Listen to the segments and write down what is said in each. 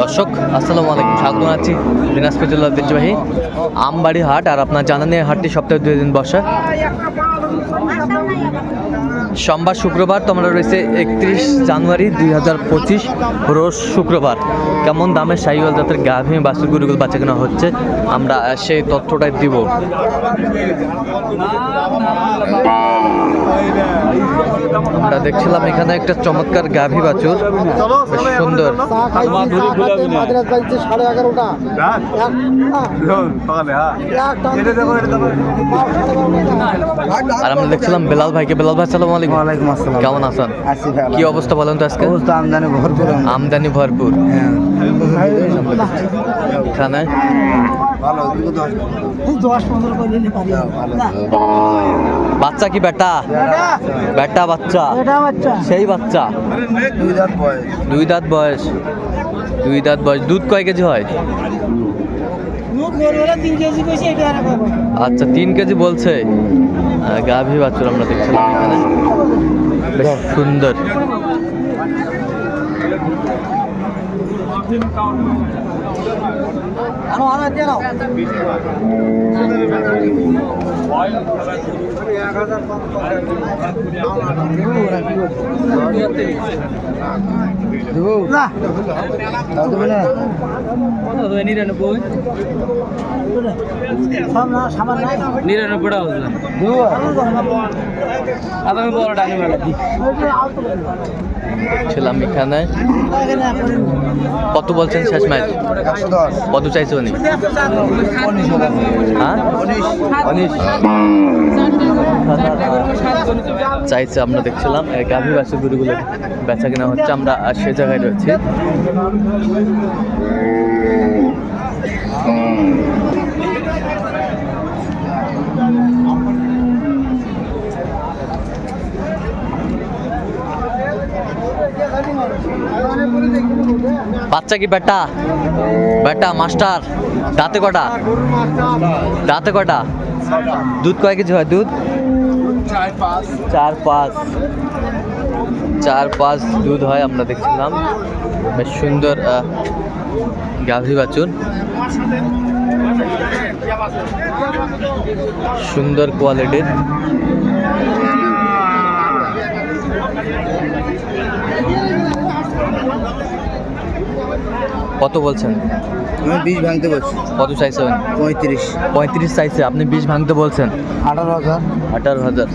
দর্শক, আসসালামু আলাইকুম। স্বাগত আছি দিনাজপুর জেলার ঐতিহ্যবাহী আমবাড়ি হাট। আর আপনার জানানি হাটটি সপ্তাহে দুই দিন বসে। সোমবার শুক্রবার তোমরা রয়েছে একত্রিশ জানুয়ারি দুই হাজার পঁচিশ রোজ শুক্রবার। কেমন দামে সাইওয়াল জাতের গাভী বাসুর গরুগুলো বাচ্চা কেনা হচ্ছে আমরা সেই তথ্যটাই দিব। আমরা দেখছিলাম এখানে একটা চমৎকার গাভী বাছুর সুন্দর। আর আমরা দেখছিলাম বেলাল ভাইকে। বেলাল ভাই সালাম আলাইকুম। ওয়ালাইকুম আসসালাম। কেমন আছেন? আছি কি অবস্থা বলেন তো আজকে? অবস্থা আমদানি ভরপুর। আমদানি ভরপুর। হ্যাঁ এখানে? ভালো দশ পনেরো। করে নিতে পারি। বাচ্চা কি বেটা? বেটা। বাচ্চা? সেই বাচ্চা? দুই দাঁত বয়স। দুই দাঁত বয়স। দুধ কয় কেজি হয়? আচ্ছা তিন কেজি বলছে। গাভী বাছুর আমরা দেখছিলাম এখানে। বেশ সুন্দর। ছিলাম এখানে। কত বলছেন শেষ ম্যাচ? কত চাইছে উনি? হ্যাঁ? চাইছে আমরা দেখছিলাম গাভী বাসের গরুগুলো বেচা কেনা হচ্ছে আমরা সে জায়গায় রয়েছি। বাচ্চা কি বেটা? বেটা, মাস্টার, দাঁতে কটা? দাঁতে কটা? দুধ কয় কেজি হয় দুধ? চার পাঁচ। চার পাঁচ দুধ হয় আমরা দেখছিলাম। বেশ সুন্দর গাভী বাছুর। সুন্দর কোয়ালিটির। কত বলছেন? আমি বীজ ভাঙতে বলছি। কত চাইছেন? পঁয়ত্রিশ। পঁয়ত্রিশ চাইছে আপনি বীজ ভাঙতে বলছেন? আঠারো হাজার। আঠারো হাজার।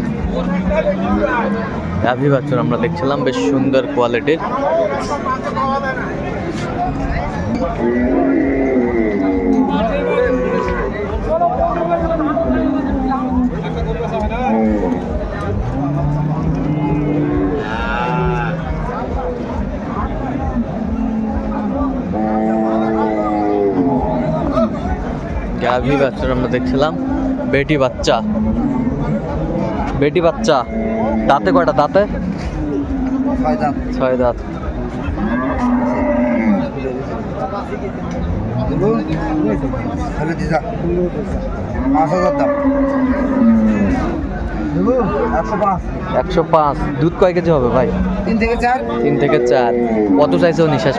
গাভী বাছুর আমরা দেখছিলাম বেশ সুন্দর কোয়ালিটির গাভী বাছুর আমরা দেখছিলাম। বেটি বাচ্চা। বেটি বাচ্চা। দাঁতে কয়টা দাঁতে? ছয় দাঁত। একশো পাঁচ। দুধ কয় কেজি হবে ভাই? তিন থেকে চার। তিন থেকে চার। কত চাইছে উনি শেষ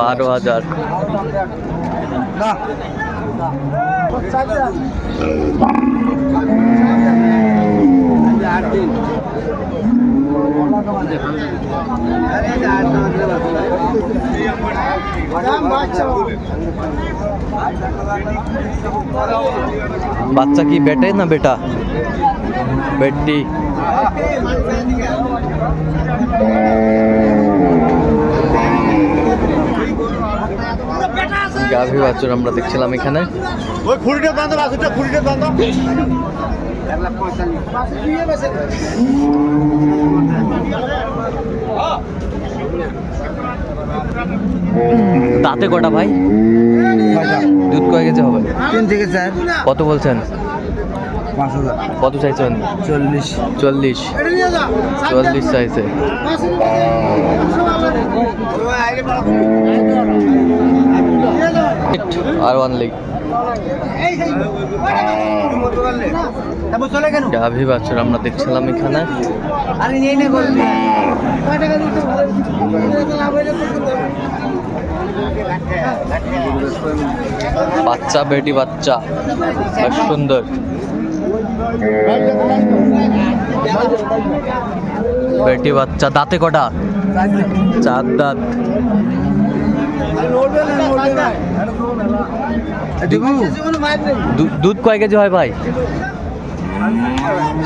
বারো হাজার। বাচ্চা কি বেটে না বেটা বেটি গাভী বাছুর আমরা দেখছিলাম এখানে। ওই খুঁড়িটা বাঁধো বাসুটা খুঁড়িটা বাঁধো। দাঁতে কটা ভাই? দুধ কয় কেজি হবে? তিন থেকে চার। কত বলছেন? কত চাইছেন? চল্লিশ। চল্লিশ। চল্লিশ চাইছে। আর ওয়ান লিগ গাভী বাছুর আমরা দেখছিলাম এখানে। বাচ্চা বেটি বাচ্চা। বেশ সুন্দর। বেটি বাচ্চা দাঁতে কটা? চার দাঁত। দুধ কয় কেজি হয় ভাই?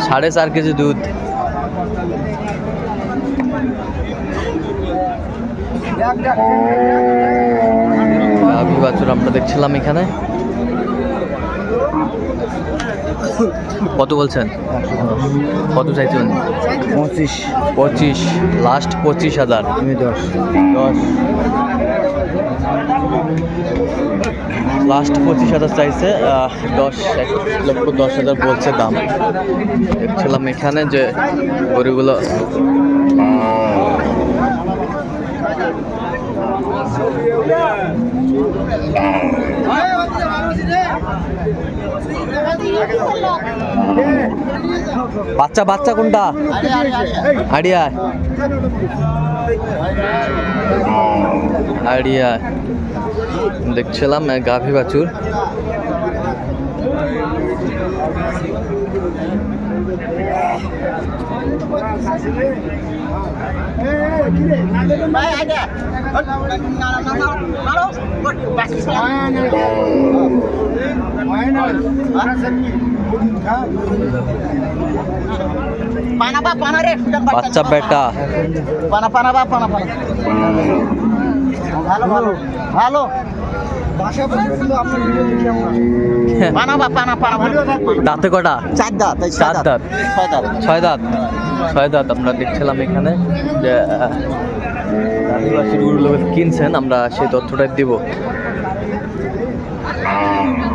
সাড়ে চার কেজি দুধ। গাভী বাছুর আমরা দেখছিলাম এখানে। কত বলছেন? কত চাইছেন? পঁচিশ। পঁচিশ। লাস্ট পঁচিশ হাজার। দশ। দশ। লাস্ট পঁচিশ হাজার চাইছে দশ এক লক্ষ দশ হাজার বলছে দাম। দেখছিলাম এখানে যে গরুগুলো বাচ্চা বাচ্চা কোনটা? আড়িয়া আড়িয়া দেখছিলাম গাভী বাছুর বাচ্চা বেটা। পানা পানা বা পানা পানা ভালো। ভালো ভালো দাঁতে কটা? চার দাঁত চার দাঁত। ছয় দাঁত। ছয় দাঁত। ছয় দাঁত আমরা দেখছিলাম এখানে যে কিনছেন আমরা সেই তথ্যটা দিব।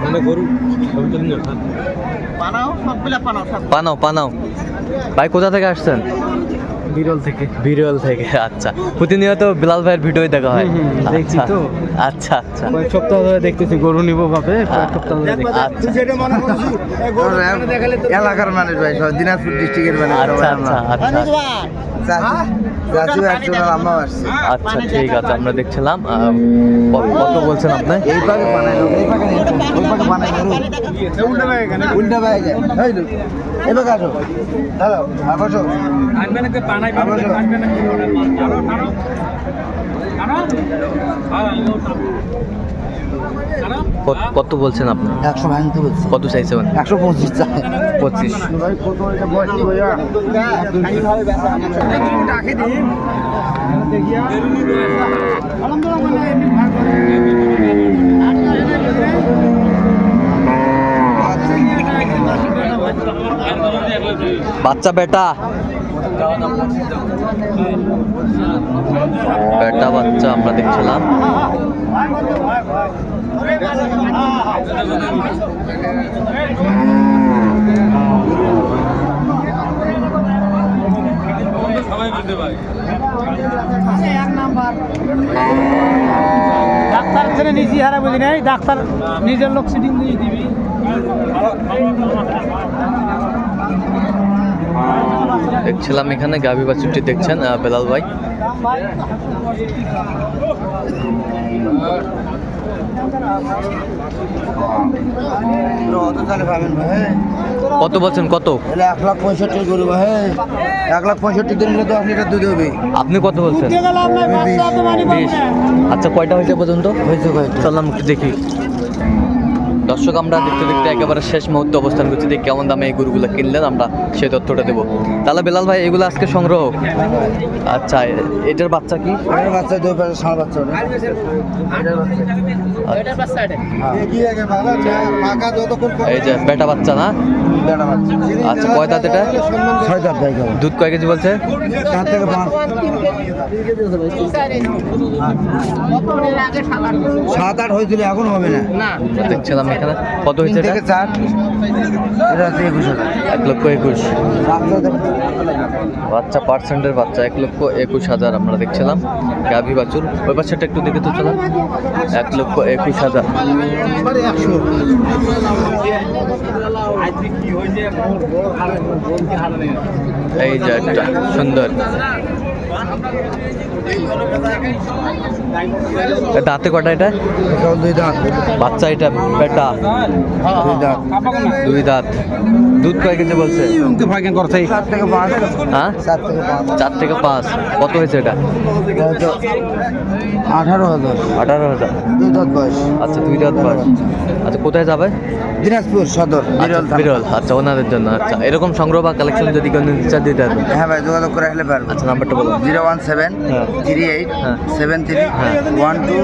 পানাও সবগুলা পানাও পানাও পানাও ভাই কোথা থেকে আসছেন? বিরল থেকে। বিরল থেকে আচ্ছা। প্রতিনিয়ত বিলাল ভাইয়ের ভিডিও দেখা হয়। দেখছি আচ্ছা, তো। আচ্ছা আচ্ছা। কয়েক সপ্তাহ ধরে দেখতেছি গরু নিব ভাবে কয়েক সপ্তাহ ধরে আচ্ছা। এলাকার মানুষ ভাই দিনাজপুর ডিস্ট্রিক্টের মানুষ। আচ্ছা আচ্ছা আচ্ছা। আর আচ্ছা ঠিক আছে আমরা দেখছিলাম কত বলছেন আপনি? এই পাকে বানাই এই পাকে ওই পাকে বানাই উল্টা পাকে কেন উল্টা পাকে যায়। এই লোক এই পাকে আসো। দাঁড়াও আর বসো। আর বসো। কত- কত বলছেন আপনি? একশো ভাঙতে বলছি। কত চাইছেন একশো পঁচিশ চাই। পঁচিশ। বাচ্চা বেটা। বেটা বাচ্চা আমরা দেখছিলাম। ডাক্তার ছেড়ে নিজে হারা বুঝি নাই, ডাক্তার নিজের লোক সিটিং দিয়ে দিবি। দেখছিলাম এখানে গাভী বাছুরটি দেখছেন বেলাল ভাই। কত বলছেন কত? এক লাখ পঁয়ষট্টি গরু ভাই। এক লাখ পঁয়ষট্টি দিন তো দশ লিটার দুধ হবে আপনি কত বলছেন? আচ্ছা কয়টা হয়েছে পর্যন্ত? হয়েছে চললাম দেখি। দর্শক আমরা দেখতে দেখতে একেবারে শেষ মুহূর্তে অবস্থান করছি যে কেমন দামে এই গরুগুলো কিনলেন আমরা সেই তথ্যটা দেবো। তাহলে বেলাল ভাই এগুলো আজকে সংগ্রহ আচ্ছা এটার বাচ্চা কি? বাচ্চা দুই পাশে সাড়ে বাচ্চা এই যে বেটা বাচ্চা না? আচ্ছা কয় দাঁত এটা? ছয় দাঁত দুধ কয় কেজি বলছে? চার থেকে পাঁচ। সাত আট হয়েছিল এখন হবে না। দেখছিলাম এখানে। কত হয়েছে এটা? চার। এটা হচ্ছে একুশ হাজার। এক লক্ষ একুশ। বাচ্চা পার্সেন্টের বাচ্চা এক লক্ষ একুশ হাজার আমরা দেখছিলাম। গাভী বাছুর। ওই বাচ্চাটা একটু দেখে তো চলাম এক লক্ষ একুশ হাজার। এই যে সুন্দর। দাঁতে কটা এটা? দুই দাঁত। বাচ্চা এটা বেটা? দুই দাঁত। দুই দাঁত। দুধ কয় কেজি বলছে? চার থেকে পাঁচ। হ্যাঁ? চার থেকে পাঁচ। কত হয়েছে এটা? আঠারো হাজার। আঠারো হাজার। দুই দাঁত বয়স। আচ্ছা দুই দাঁত বয়স। আচ্ছা কোথায় যাবে? দিনাজপুর সদর আচ্ছা, বিরল বিরল। আচ্ছা ওনাদের জন্য। আচ্ছা এরকম সংগ্রহ বা কালেকশন যদি কেউ নিতে চান দিতে হ্যাঁ ভাই যোগাযোগ করে আসলে পারব। আচ্ছা নাম্বারটা বলুন। জিরো ওয়ান সেভেন হ্যাঁ। Three eight. Seven three. One two.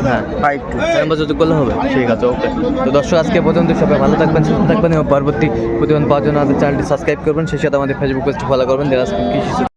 Five two number যদি করলে হবে ঠিক আছে ওকে তো দর্শক আজকে পর্যন্ত সবাই ভালো থাকবেন সুস্থ থাকবেন এবং পরবর্তী প্রতিদিন পাওয়ার জন্য আমাদের চ্যানেলটি সাবস্ক্রাইব করবেন সেই সাথে আমাদের ফেসবুক পেজটি ফলো করবেন দিনাজপুর কৃষি